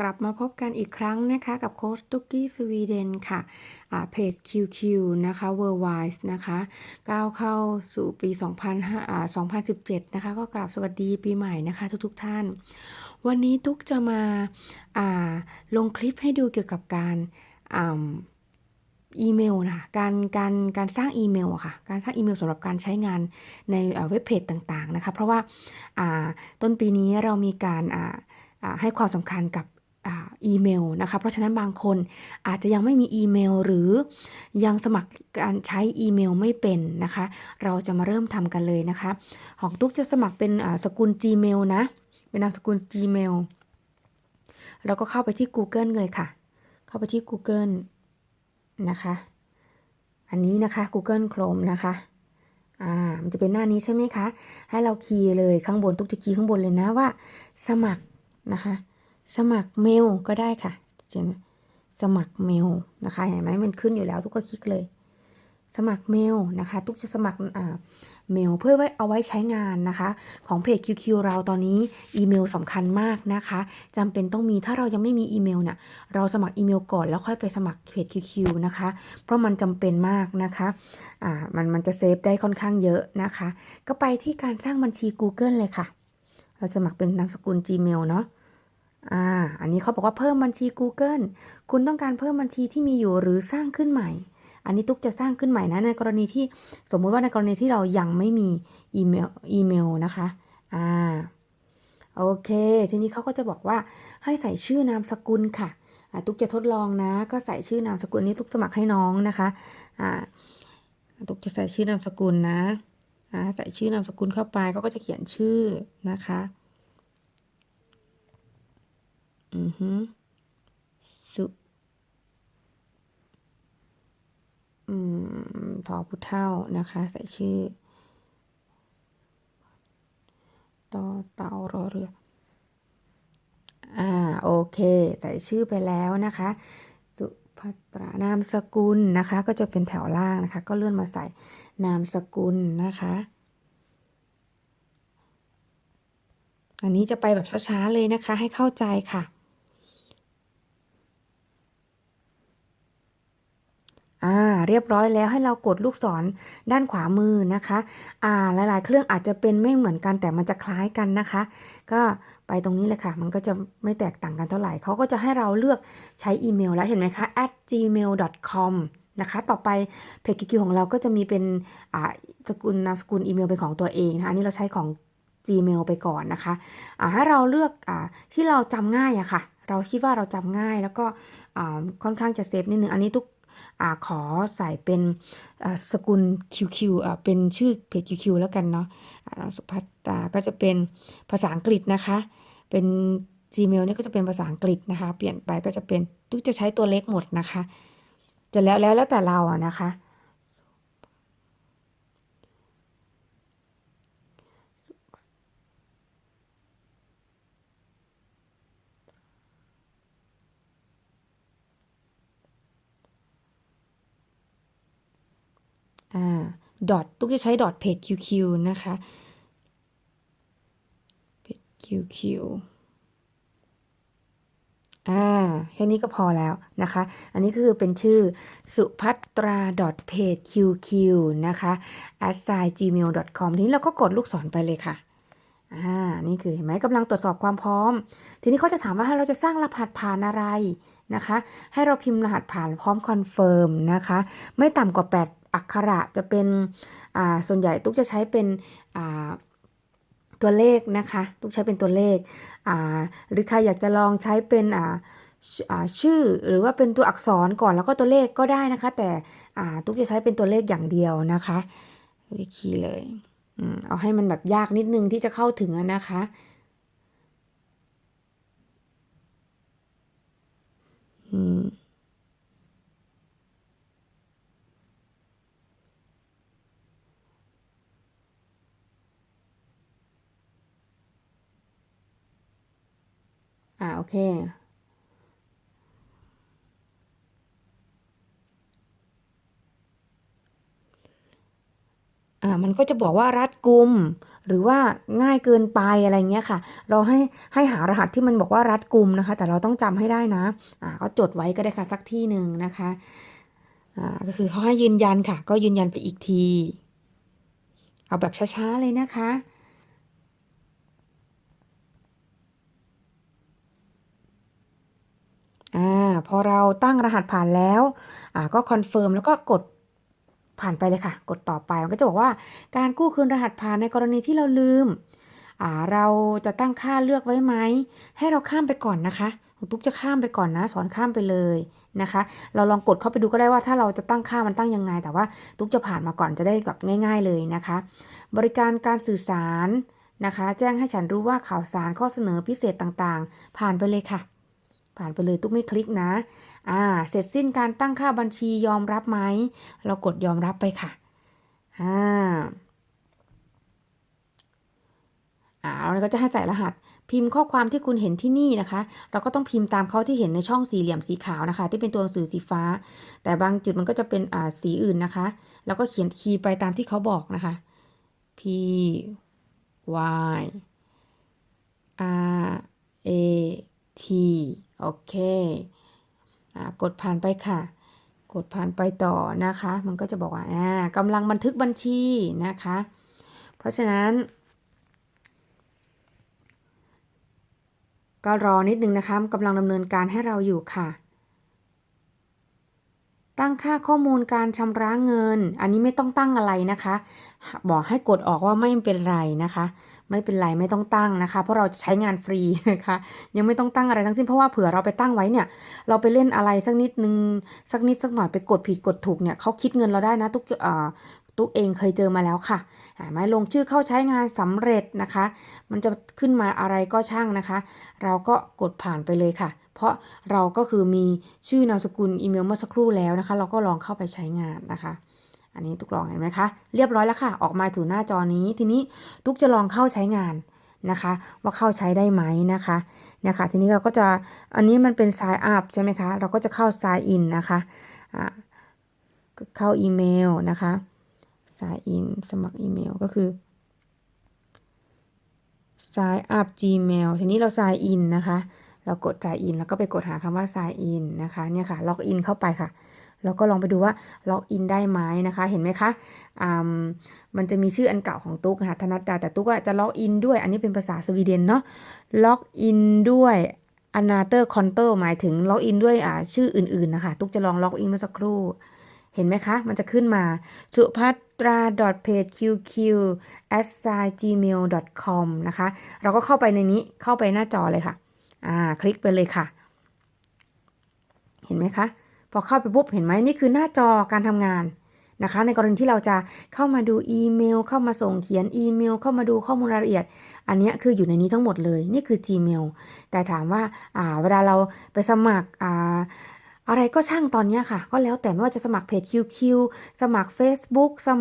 กลับมาพบกันอีกครั้งนะคะกับโค้ชตุกกี้สวีเดนค่ะเพจ QQ นะคะ Worldwide นะคะก้าวเข้าสู่ปี 2017 นะคะ ก็กราบสวัสดีปีใหม่นะคะทุกๆทท่าน วันนี้ตุกจะมาาลงคลิปให้ดูเกี่ยวกับการอีเมลนะการการการสร้างอีเมลอะค่ะการสร้างอีเมลสำหรับการใช้งานในเว็บเพจต่างๆนะคะเพราะว่าาต้นปีนี้เรามีการาาให้ความสำคัญกับ อีเมลนะคะ เพราะฉะนั้นบางคนอาจจะยังไม่มีอีเมล หรือยังสมัครการใช้อีเมลไม่เป็นนะคะ เราจะมาเริ่มทำกันเลยนะคะ ของตุ๊กจะสมัครเป็นสกุล Gmail นะ เป็นนามสกุล Gmail เราก็เข้าไปที่ Google เลยค่ะ เข้าไปที่ Google นะคะ อันนี้นะคะ Google Chrome นะคะอ่ามันจะเป็นหน้านี้ใช่ไหมคะ ให้เราคีย์เลยข้างบนตุ๊กจะคีย์ข้างบนเลยนะว่า สมัครนะคะ สมัครเมลก็ได้ค่ะเจนสมัครเมลนะคะเห็นไหมมันขึ้นอยู่แล้วทุกก็คลิกเลย สมัครเมลนะคะตุ๊กจะสมัครอ่าเมลเพื่อไว้เอาไว้ใช้งานนะคะ ของเพจ QQ เราตอนนี้อีเมลสำคัญมากนะคะ จำเป็นต้องมีถ้าเรายังไม่มีอีเมลเนี่ยเราสมัครอีเมลก่อนแล้วค่อยไปสมัครเพจ QQ นะคะ เพราะมันจำเป็นมากนะคะอ่ามันมันจะเซฟได้ค่อนข้างเยอะนะคะ ก็ไปที่การสร้างบัญชี Google เลยค่ะ เราสมัครเป็นนามสกุล Gmail เนาะ อ่า อันนี้เขาบอกว่าเพิ่มบัญชี Google คุณต้องการเพิ่มบัญชีที่มีอยู่หรือสร้างขึ้นใหม่ อันนี้ตุ๊กจะสร้างขึ้นใหม่นะในกรณีที่สมมุติว่าในกรณีที่เรายังไม่มีอีเมลอีเมลนะคะ อ่า โอเค ทีนี้เขาก็จะบอกว่าให้ใส่ชื่อนามสกุลค่ะอ่าตุ๊กจะทดลองนะ ก็ใส่ชื่อนามสกุลนี้ตุ๊กสมัครให้น้องนะคะอ่าตุ๊กจะใส่ชื่อนามสกุลนะอ่าใส่ชื่อนามสกุลเข้าไปเขาก็จะเขียนชื่อนะคะ อือฮึสุอืมทอผู้เท่านะคะ ใส่ชื่อต่อเต่ารอเรือ อ่า โอเค ใส่ชื่อไปแล้วนะคะ สุภัตรานามสกุลนะคะ ก็จะเป็นแถวล่างนะคะ ก็เลื่อนมาใส่นามสกุลนะคะ อันนี้จะไปแบบช้าๆเลยนะคะ ให้เข้าใจค่ะ อ่าเรียบร้อยแล้วให้เรากดลูกศรด้านขวามือนะคะอ่าหลายๆ เครื่องอาจจะเป็นไม่เหมือนกันแต่มันจะคล้ายกันนะคะ ก็ไปตรงนี้เลยค่ะ มันก็จะไม่แตกต่างกันเท่าไหร่เขาก็จะให้เราเลือกใช้อีเมลแล้วเห็นไหมคะ at gmail.com นะคะ ต่อไปเพจกิวของเราก็จะมีเป็นอ่าสกุลนามสกุลอีเมลเป็นของตัวเองนะคะอันนี้เราใช้ของ Gmail ไปก่อนนะคะอ่าให้เราเลือกอ่าที่เราจำง่ายอะค่ะ เราคิดว่าเราจำง่ายแล้วก็ค่อนข้างจะเซฟนิดนึงอันนี้ทุก อขอใส่เป็นสกุล QQ อ่าเป็นชื่อเพจ QQ แล้วกันเนาะอ่าสุภัตตาก็จะเป็นภาษาอังกฤษนะคะ เป็น Gmail นี่ก็จะเป็นภาษาอังกฤษนะคะ เปลี่ยนไปก็จะเป็นทุกจะใช้ตัวเล็กหมดนะคะ จะแล้วแล้วแล้วแต่เราอะนะคะ อ่าดอทตุ๊กจะใช้ดอทเพจ QQ นะคะเพจ QQ อ่าแค่นี้ก็พอแล้วนะคะ อันนี้คือเป็นชื่อสุภัตรา .page qq นะคะ assign gmail com ทีนี้เราก็กดลูกศรไปเลยค่ะ อ่า นี่คือเห็นไหมกำลังตรวจสอบความพร้อม ทีนี้เขาจะถามว่าให้เราจะสร้างรหัสผ่านอะไรนะคะ ให้เราพิมพ์รหัสผ่านพร้อมคอนเฟิร์มนะคะ ไม่ต่ำกว่า 8 อักขระจะเป็นส่วนใหญ่ตุ๊กจะใช้เป็นตัวเลขนะคะตุ๊กใช้เป็นตัวเลขหรือใครอยากจะลองใช้เป็นชื่อหรือว่าเป็นตัวอักษรก่อนแล้วก็ตัวเลขก็ได้นะคะ แต่ตุ๊กจะใช้เป็นตัวเลขอย่างเดียวนะคะวิคีเลยอเอาให้มันแบบยากนิดนึงที่จะเข้าถึงนะคะอืม อ่า โอ เค อ่า มันก็จะบอกว่ารัดกุม หรือว่าง่ายเกินไปอะไรเงี้ยค่ะ เราให้ให้หารหัสที่มันบอกว่ารัดกุมนะคะ แต่เราต้องจำให้ได้นะ อ่า ก็จดไว้ก็ได้ค่ะสักที่หนึ่งนะคะ อ่า ก็คือเขาให้ยืนยันค่ะ ก็ยืนยันไปอีกที เอาแบบช้าๆเลยนะคะ อ่าพอเราตั้งรหัสผ่านแล้วก็คอนเฟิร์มแล้วก็กดผ่านไปเลยค่ะ กดต่อไปมันก็จะบอกว่าการกู้คืนรหัสผ่านในกรณีที่เราลืม เราจะตั้งค่าเลือกไว้ไหม ให้เราข้ามไปก่อนนะคะตุ๊กจะข้ามไปก่อนนะ สอนข้ามไปเลยนะคะ เราลองกดเข้าไปดูก็ได้ว่าถ้าเราจะตั้งค่ามันตั้งยังไง แต่ว่าตุ๊กจะผ่านมาก่อนจะได้แบบง่าย ๆเลยนะคะ บริการการสื่อสารนะคะ แจ้งให้ฉันรู้ว่าข่าวสารข้อเสนอพิเศษต่างๆ ผ่านไปเลยค่ะ ผ่านไปเลยตุ๊กไม่คลิกนะ อ่า เสร็จสิ้นการตั้งค่าบัญชียอมรับไหม เรากดยอมรับไปค่ะ อ่า อ่าเราก็จะให้ใส่รหัส พิมพ์ข้อความที่คุณเห็นที่นี่นะคะ เราก็ต้องพิมพ์ตามเขาที่เห็นในช่องสี่เหลี่ยมสีขาวนะคะ ที่เป็นตัวหนังสือสีฟ้า แต่บางจุดมันก็จะเป็นอ่าสีอื่นนะคะ แล้วก็เขียนคีย์ไปตามที่เขาบอกนะคะ P Y R A T โอเคอกดผ่านไปค่ะ กดผ่านไปต่อนะคะ มันก็จะบอกว่ากำลังบันทึกบัญชีนะคะ เพราะฉะนั้น ก็รอนิดนึงนะคะกำลังดำเนินการให้เราอยู่ค่ะ ตั้งค่าข้อมูลการชำระเงิน อันนี้ไม่ต้องตั้งอะไรนะคะ บอกให้กดออกว่าไม่เป็นไรนะคะ ไม่เป็นไรไม่ต้องตั้งนะคะ เพราะเราจะใช้งานฟรีนะคะ ยังไม่ต้องตั้งอะไรทั้งสิ้นเพราะว่าเผื่อเราไปตั้งไว้เนี่ย เราไปเล่นอะไรสักนิดนึงสักนิดสักหน่อยไปกดผิดกดถูกเนี่ยเขาคิดเงินเราได้นะทุกเอ่อทุกเองเคยเจอมาแล้วค่ะอ่าไม่ลงชื่อเข้าใช้งานสำเร็จนะคะ มันจะขึ้นมาอะไรก็ช่างนะคะ เราก็กดผ่านไปเลยค่ะ เพราะเราก็คือมีชื่อนามสกุลอีเมลเมื่อสักครู่แล้วนะคะ เราก็ลองเข้าไปใช้งานนะคะ อันนี้ตุกลองเห็นไหมคะ เรียบร้อยแล้วค่ะ ออกมาถูหน้าจอนี้ ทีนี้ตุกจะลองเข้าใช้งานนะคะ ว่าเข้าใช้ได้ไหมนะคะเนี่ยค่ะทีนี้เราก็จะอันนี้มันเป็น sign up ใช่ไหมคะ เราก็จะเข้า sign in นะคะอ่าเข้าอีเมลนะคะ sign in สมัครอีเมลก็คือ sign up gmail ทีนี้เรา sign in นะคะ เรากด sign in แล้วก็ไปกดหาคำว่า sign in นะคะเนี่ยค่ะ log in เข้าไปค่ะ แล้วก็ลองไปดูว่าล็อกอินได้ไหมนะคะ เห็นไหมคะมันจะมีชื่ออันเก่าของตุ๊กค่ะธนัดดาแต่ตุ๊กจะล็อกอินด้วย อันนี้เป็นภาษาสวีเดนเนาะล็อกอินด้วยอนาเตอร์คอนเตอร์หมายถึงล็อกอินด้วยอ่าชื่ออื่นๆนะคะตุ๊กจะลองล็อกอินเมื่อสักครู่ เห็นไหมคะ มันจะขึ้นมาสุภัตรา .pageqq s i gmail com นะคะ เราก็เข้าไปในนี้เข้าไปหน้าจอเลยค่ะ อ่า คลิกไปเลยค่ะ เห็นไหมคะ พอเข้าไปปุ๊บเห็นไหมนี่คือหน้าจอการทำงานนะคะ ในกรณีที่เราจะเข้ามาดูอีเมล เข้ามาส่งเขียนอีเมล เข้ามาดูข้อมูลรายละเอียด อันนี้คืออยู่ในนี้ทั้งหมดเลย นี่คือ Gmail แต่ถามว่าอ่าเวลาเราไปสมัครอ่าอะไรก็ช่างตอนนี้ค่ะ ก็แล้วแต่ไม่ว่าจะสมัครเพจ QQ สมัคร Facebook สมัคร